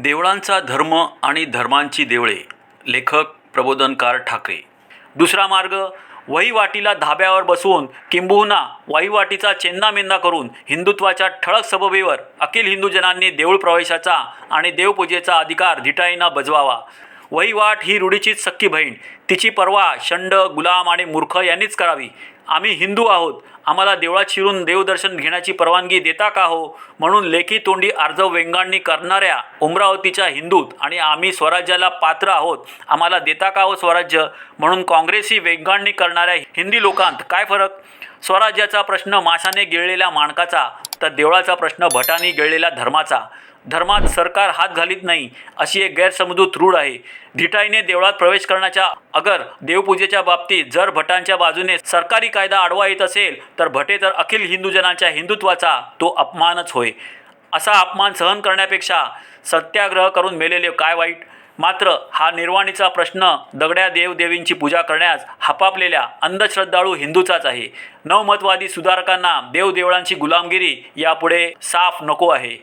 देवळांचा धर्म आणि धर्मांची देवळे. लेखक प्रबोधनकार ठाकरे. दुसरा मार्ग वहिवाटीला धाब्यावर बसवून किंबहुना वहीवाटीचा चेंदामेंदा करून हिंदुत्वाच्या ठळक सबबेवर अखिल हिंदूजनांनी देऊळ प्रवेशाचा आणि देवपूजेचा अधिकार धिटाईना बजवावा. वहिवाट ही रूढीचीच सख्खी बहीण. तिची पर्वा शंड गुलाम आणि मूर्ख यांनीच करावी. आम्ही हिंदू आहोत. आम्हाला देवळात शिरून देवदर्शन घेण्याची परवानगी देता का हो? म्हणून लेखी तोंडी आर्जव वेंगाणणी करणाऱ्या उमरावतीच्या हिंदूत आणि आम्ही स्वराज्याला पात्र आहोत. आम्हाला देता का हो स्वराज्य? म्हणून काँग्रेसी वेंगाणणी करणाऱ्या हिंदी लोकांत काय फरक? स्वराज्याचा प्रश्न माशाने गिळलेल्या माणकाचा तर देवळाचा प्रश्न भटाने गिळलेल्या धर्माचा. धर्मात सरकार हात घालीत नाही अशी एक गैरसमजूत रूढ आहे. धिटाईने देवळात प्रवेश करण्याच्या अगर देवपूजेच्या बाबतीत जर भटांच्या बाजूने सरकारी कायदा आडवा येत असेल तर भटे तर अखिल हिंदूजनांच्या हिंदुत्वाचा तो अपमानच होय. असा अपमान सहन करण्यापेक्षा सत्याग्रह करून मेलेले काय वाईट? मात्र हा निर्वाणीचा प्रश्न दगड्या देवदेवींची पूजा करण्यास हापापलेल्या अंधश्रद्धाळू हिंदूचाच आहे. नवमतवादी सुधारकांना देवदेवळांची गुलामगिरी यापुढे साफ नको आहे.